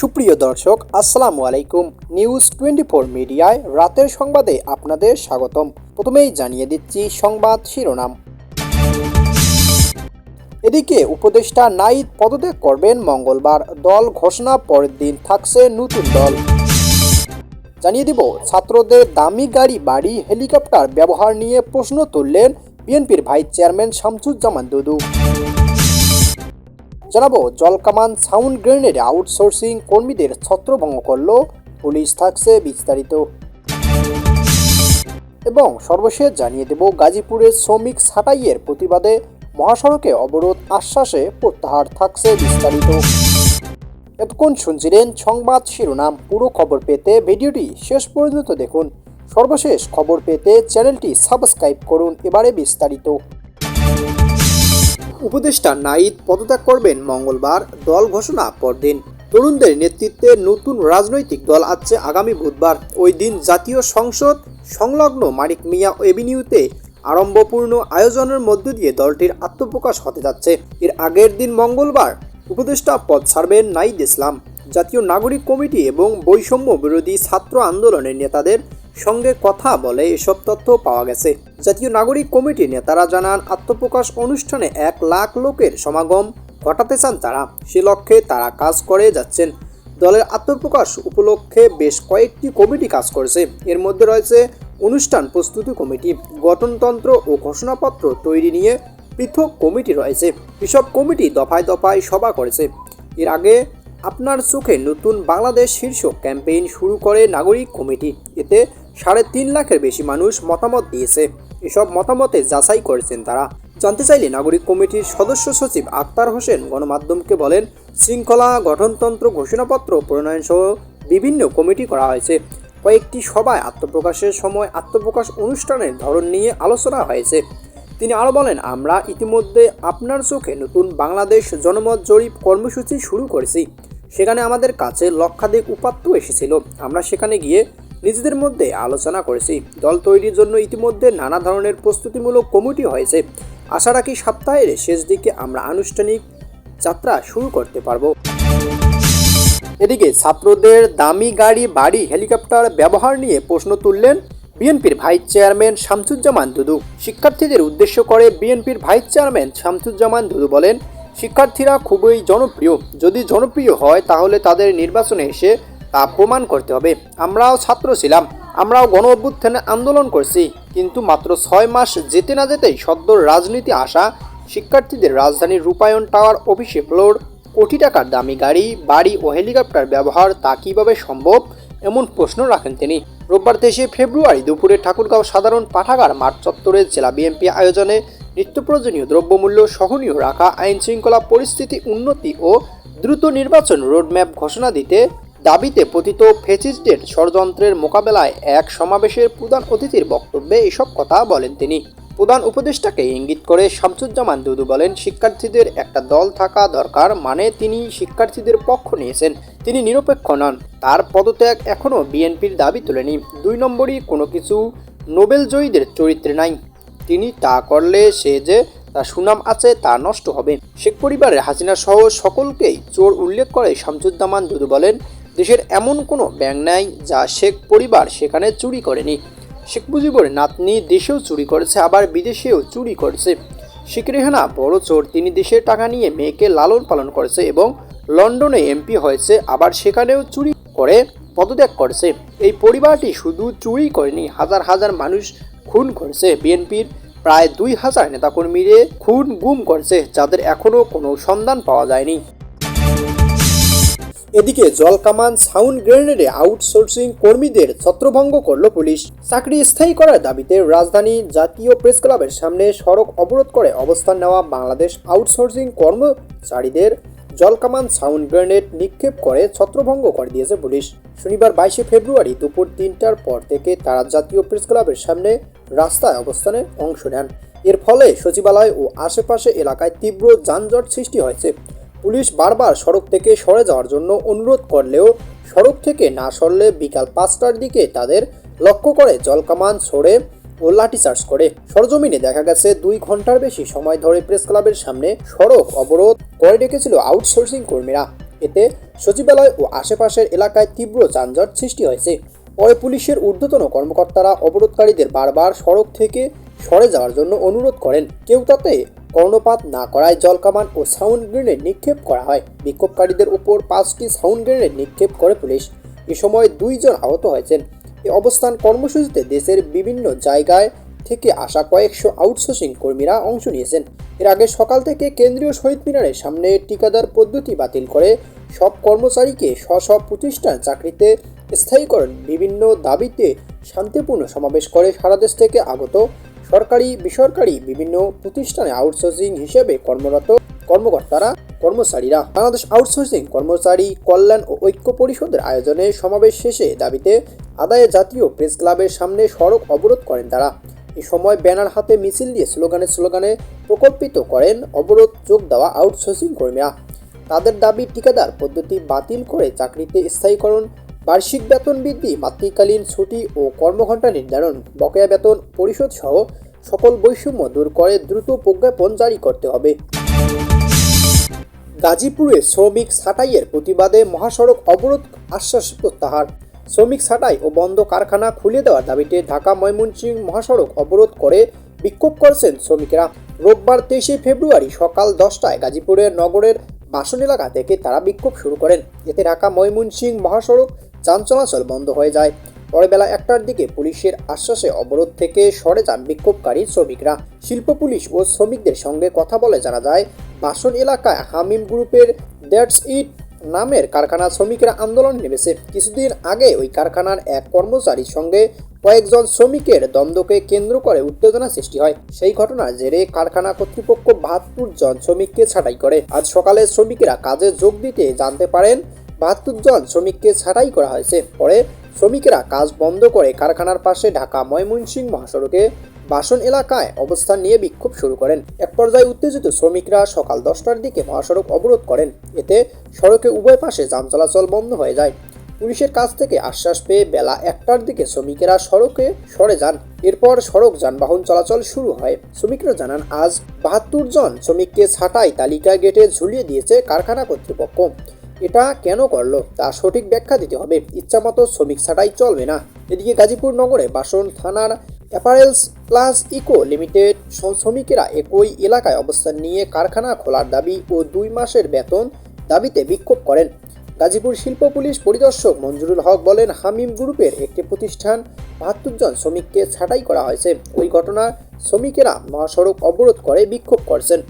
সুপ্রিয় দর্শক, আসসালামু আলাইকুম। নিউজ টোয়েন্টি ফোর মিডিয়ায় রাতের সংবাদে আপনাদের স্বাগতম। প্রথমেই জানিয়ে দিচ্ছি সংবাদ শিরোনাম। এদিকে উপদেষ্টা নাইদ পদত্যাগ করবেন মঙ্গলবার। দল ঘোষণা পরের দিন থাকছে নতুন দল। জানিয়ে দিব, ছাত্রদের দামি গাড়ি, বাড়ি, হেলিকপ্টার ব্যবহার নিয়ে প্রশ্ন তুললেন বিএনপির ভাইস চেয়ারম্যান শামসুজ্জামান দুদু। জানাব, জলকামান সাউন্ড গ্রেনেড আউটসোর্সিং কর্মীদের ছত্রভঙ্গ করল পুলিশ থাকছে বিস্তারিত। এবং সর্বশেষ জানিয়ে দেব, গাজীপুরের শ্রমিক ছাঁটাইয়ের প্রতিবাদে মহাসড়কে অবরোধ আশ্বাসে প্রত্যাহার থাকছে বিস্তারিত। এতক্ষণ শুনছিলেন সংবাদ শিরোনাম, পুরো খবর পেতে ভিডিওটি শেষ পর্যন্ত দেখুন। সর্বশেষ খবর পেতে চ্যানেলটি সাবস্ক্রাইব করুন, এবারে বিস্তারিত। উপদেষ্টা নাইদ পদত্যাগ করবেন মঙ্গলবার, দল ঘোষণা পরদিন। তরুণদের নেতৃত্বে নতুন রাজনৈতিক দল আসছে আগামী বুধবার। ওই দিন জাতীয় সংসদ, সংলগ্ন মানিক মিয়া এভিনিউতে আড়ম্বরপূর্ণ আয়োজনের মধ্য দিয়ে দলটির আত্মপ্রকাশ হতে যাচ্ছে। এর আগের দিন মঙ্গলবার উপদেষ্টা পদ ছাড়বেন নাইদ ইসলাম। জাতীয় নাগরিক কমিটি এবং বৈষম্য বিরোধী ছাত্র আন্দোলনের নেতাদের সঙ্গে কথা বলে এসব তথ্য পাওয়া গেছে। জাতীয় নাগরিক কমিটি নেতারা জানান, আত্মপ্রকাশ অনুষ্ঠানে এক লাখ লোকের সমাগম ঘটাতে চান তারা। সে লক্ষ্যে তারা কাজ করে যাচ্ছেন। দলের আত্মপ্রকাশ উপলক্ষে বেশ কয়েকটি কমিটি কাজ করেছে। এর মধ্যে রয়েছে অনুষ্ঠান প্রস্তুতি কমিটি, গঠনতন্ত্র ও ঘোষণাপত্র তৈরি নিয়ে পৃথক কমিটি রয়েছে। এসব কমিটি দফায় দফায় সভা করেছে। এর আগে আপনার চোখে নতুন বাংলাদেশ শীর্ষক ক্যাম্পেইন শুরু করে নাগরিক কমিটি। এতে সাড়ে তিন লাখের বেশি মানুষ মতামত দিয়েছে। এসব মতামতে যাচাই করেছেন তারা। জানতে চাইলে নাগরিক কমিটির সদস্য সচিব আক্তার হোসেন গণমাধ্যমকে বলেন, শৃঙ্খলা গঠনতন্ত্র ঘোষণাপত্র প্রণয়ন সহ বিভিন্ন কমিটি করা হয়েছে। কয়েকটি সভায় আত্মপ্রকাশের সময় আত্মপ্রকাশ অনুষ্ঠানের ধরন নিয়ে আলোচনা হয়েছে। তিনি আরও বলেন, আমরা ইতিমধ্যে আপনার চোখে নতুন বাংলাদেশ জনমত জরিপ কর্মসূচি শুরু করেছি। সেখানে আমাদের কাছে লক্ষাধিক উপাত্ত এসেছিল। আমরা সেখানে গিয়ে নিজেদের মধ্যে আলোচনা করেছি। দল তৈরির জন্য ইতিমধ্যে নানা ধরনের প্রস্তুতিমূলক কমিটি হয়েছে। আশা রাখি সপ্তাহের শেষ দিকে আমরা আনুষ্ঠানিক যাত্রা শুরু করতে পারব। এদিকে ছাত্রদের দামি গাড়ি, বাড়ি, হেলিকপ্টার ব্যবহার নিয়ে প্রশ্ন তুললেন বিএনপির ভাইস চেয়ারম্যান শামসুজ্জামান দুদু। শিক্ষার্থীদের উদ্দেশ্য করে বিএনপির ভাইস চেয়ারম্যান শামসুজ্জামান দুদু বলেন, শিক্ষার্থীরা খুবই জনপ্রিয়। যদি জনপ্রিয় হয়, তাহলে তাদের নির্বাচনে এসে তা প্রমাণ করতে হবে। আমরাও ছাত্র ছিলাম, আমরাও গণ অভ্যুত্থানে আন্দোলন করছি, কিন্তু মাত্র ছয় মাস যেতে না যেতেই সদ্য রাজনীতি আসা, শিক্ষার্থীদের রাজধানীর রূপায়ণ টাওয়ার অফিসে ফ্লোর, কোটি টাকার দামি গাড়ি, বাড়ি ও হেলিকপ্টার ব্যবহার তা কীভাবে সম্ভব, এমন প্রশ্ন রাখেন তিনি। রোববার তেইশে ফেব্রুয়ারি দুপুরে ঠাকুরগাঁও সাধারণ পাঠাগার মাঠ চত্বরে জেলা বিএনপি আয়োজনে নিত্য প্রয়োজনীয় দ্রব্যমূল্য সহনীয় রাখা আইন শৃঙ্খলা পরিস্থিতি উন্নতি ও দ্রুত নির্বাচন রোডম্যাপ ঘোষণা দিতে দাবিতে পতিত ফেসিস্টের ষড়যন্ত্রের মোকাবেলায় এক সমাবেশের প্রধান অতিথির বক্তব্যে এসব কথা বলেন তিনি। প্রধান উপদেষ্টাকে ইঙ্গিত করে শামসুজ্জামান দুদু বলেন, শিক্ষার্থীদের একটা দল থাকা দরকার মানে তিনি শিক্ষার্থীদের পক্ষ নিয়েছেন, তিনি নিরপেক্ষ নন। তার পদত্যাগ এখনও বিএনপির দাবি তোলেনি। দুই নম্বরই কোনো কিছু নোবেল জয়ীদের চরিত্রে নাই। তিনি তা করলে সে যে তার সুনাম আছে তা নষ্ট হবে। শেখ পরিবারের হাসিনা সহ সকলকেই চোর উল্লেখ করে শামসুজ্জামান দুদু বলেন দেশের এমন কোনো ব্যাংক নাই যা শেখ পরিবার সেখানে চুরি করেনি। শেখ মুজিবুর নাতনি দেশেও চুরি করেছে, আবার বিদেশেও চুরি করেছে। শেখ রেহানা বড় চোর, তিনি দেশের টাকা নিয়ে মেয়েকে লালন পালন করেছে এবং লন্ডনে এমপি হয়েছে, আবার সেখানেও চুরি করে পদত্যাগ করেছে। এই পরিবারটি শুধু চুরি করেনি, হাজার হাজার মানুষ খুন করেছে। বিএনপির প্রায় দুই হাজার নেতাকর্মীরে খুন গুম করেছে, যাদের এখনও কোনো সন্ধান পাওয়া যায়নি। এদিকে জলকামান সাউন্ড গ্রেনেডে আউটসোর্সিং কর্মীদের ছত্রভঙ্গ করল পুলিশ। চাকরি স্থায়ী করার দাবিতে রাজধানী জাতীয় প্রেস ক্লাবের সামনে সড়ক অবরোধ করে অবস্থান নেওয়া বাংলাদেশ আউটসোর্সিং কর্মচারীদের জলকামান সাউন্ড গ্রেনেড নিক্ষেপ করে ছত্রভঙ্গ করে দিয়েছে পুলিশ। শনিবার বাইশে ফেব্রুয়ারি দুপুর তিনটার পর থেকে তারা জাতীয় প্রেস ক্লাবের সামনে রাস্তায় অবস্থানে অংশ নেন। এর ফলে সচিবালয় ও আশেপাশে এলাকায় তীব্র যানজট সৃষ্টি হয়েছে। পুলিশ বারবার সড়ক থেকে সরে যাওয়ার জন্য অনুরোধ করলেও সড়ক থেকে না সরলে বিকাল পাঁচটার দিকে তাদের লক্ষ্য করে জলকামান ছড়ে ও লাঠিচার্জ করে। সরজমিনে দেখা গেছে দুই ঘণ্টার বেশি সময় ধরে প্রেস ক্লাবের সামনে সড়ক অবরোধ করে রেখেছিল আউটসোর্সিং কর্মীরা। এতে সচিবালয় ও আশেপাশের এলাকায় তীব্র যানজট সৃষ্টি হয়েছে। পরে পুলিশের ঊর্ধ্বতন কর্মকর্তারা অবরোধকারীদের বারবার সড়ক থেকে সরে যাওয়ার জন্য অনুরোধ করেন। কেউ তাতে কর্ণপাত না করায় জলকামান ও সাউন্ড গ্রেনেড নিক্ষেপ করা হয়। বিক্ষোভকারীদের উপর পাঁচটি সাউন্ড গ্রেনেড নিক্ষেপ করে পুলিশ। এ সময় দুইজন আহত হয়েছেন। এই অবস্থান কর্মসূচিতে দেশের বিভিন্ন জায়গায় থেকে আসা কয়েকশো আউটসোর্সিং কর্মীরা অংশ নিয়েছেন। এর আগে সকাল থেকে কেন্দ্রীয় শহীদ মিনারের সামনে টিকাদার পদ্ধতি বাতিল করে সব কর্মচারীকে স্ব স্ব প্রতিষ্ঠান চাকরিতে স্থায়ীকরণ বিভিন্ন দাবিতে শান্তিপূর্ণ সমাবেশ করে সারা দেশ থেকে আগত সরকারি, বেসরকারি বিভিন্ন প্রতিষ্ঠানে আউটসোর্সিং হিসেবে কর্মরত কর্মকর্তারা, কর্মচারীরা। বাংলাদেশ আউটসোর্সিং কর্মচারী কল্যাণ ও ঐক্য পরিষদের আয়োজনে সমাবেশ শেষে দাবিতে আদায়ে জাতীয় প্রেস ক্লাবের সামনে সড়ক অবরোধ করেন তারা। এ সময় ব্যানার হাতে মিছিল দিয়ে স্লোগানে স্লোগানে প্রকল্পিত করেন অবরোধ যোগ দেওয়া আউটসোর্সিং কর্মীরা। তাদের দাবি, ঠিকাদার পদ্ধতি বাতিল করে চাকরিতে স্থায়ীকরণ বার্ষিক বেতন বৃদ্ধি, মাতৃকালীন ছুটি ও কর্মঘণ্টা নির্ধারণ, বকেয়া বেতন পরিশোধ সহ সকল বৈষম্য দূর করে দ্রুত প্রজ্ঞাপন জারি করতে হবে। গাজীপুরে শ্রমিক ছাঁটাইয়ের প্রতিবাদে মহাসড়ক অবরোধ আশ্বাস প্রত্যাহার। শ্রমিক ছাঁটাই ও বন্ধ কারখানা খুলে দেওয়ার দাবিতে ঢাকা ময়মনসিংহ মহাসড়ক অবরোধ করে বিক্ষোভ করছেন শ্রমিকেরা। রোববার তেইশে ফেব্রুয়ারি সকাল দশটায় গাজীপুরের নগরের বাসন এলাকা থেকে তারা বিক্ষোভ শুরু করেন। এতে ঢাকা ময়মনসিংহ মহাসড়ক যান চলাচল বন্ধ হয়ে যায়। পরে বেলা একটার দিকে পুলিশের আশ্বাসে অবরোধ থেকে সরে যান বিক্ষোভকারী শ্রমিকরা। শিল্প পুলিশ ও শ্রমিকদের সঙ্গে কথা বলে জানা যায়, বাসন এলাকায় হামিম গ্রুপের দ্যাটস ইট নামের কারখানা শ্রমিকরা আন্দোলন নেমেছে। কিছুদিন আগে ওই কারখানার এক কর্মচারীর সঙ্গে কয়েকজন শ্রমিকের দ্বন্দ্বকে কেন্দ্র করে উত্তেজনা সৃষ্টি হয়। সেই ঘটনার জেরে কারখানা কর্তৃপক্ষ বাহাত্তর জন শ্রমিককে ছাঁটাই করে। আজ সকালে শ্রমিকেরা কাজে যোগ দিতে জানতে পারেন বাহাত্তর জন শ্রমিককে ছাঁটাই করা হয়েছে। পরে শ্রমিকেরা কাজ বন্ধ করে কারখানার পাশে ঢাকা ময়মনসিংহ মহাসড়কে বাসন এলাকায় অবস্থান নিয়ে বিক্ষোভ শুরু করেন। এক পর্যায়ে উত্তেজিত শ্রমিকরা সকাল দশটার দিকে মহাসড়ক অবরোধ করেন। এতে সড়কে উভয় পাশে যান চলাচল বন্ধ হয়ে যায়। পুলিশের কাছ থেকে আশ্বাস পেয়ে বেলা একটার দিকে শ্রমিকেরা সড়কে সরে যান। এরপর সড়ক যানবাহন চলাচল শুরু হয়। শ্রমিকরা জানান, আজ বাহাত্তর জন শ্রমিককে ছাঁটাই তালিকা গেটে ঝুলিয়ে দিয়েছে কারখানা কর্তৃপক্ষ। এটা কেন করল? তা সঠিক ব্যাখ্যা দিতে হবে। ইচ্ছামতো শ্রমিক ছাঁটাই চলবে না। এদিকে গাজীপুর নগরে বাসন থানার অ্যাপারেলস প্লাস ইকো লিমিটেড শ্রমিকেরা একই এলাকায় অবস্থান নিয়ে কারখানা খোলার দাবি ও দুই মাসের বেতন দাবিতে বিক্ষোভ করেন। গাজীপুর শিল্প পুলিশ পরিদর্শক মঞ্জুরুল হক বলেন, হামিম গ্রুপের একটি প্রতিষ্ঠান বাহাত্তর জন শ্রমিককে ছাঁটাই করা হয়েছে। ওই ঘটনার শ্রমিকেরা মহাসড়ক অবরোধ করে বিক্ষোভ করছেন।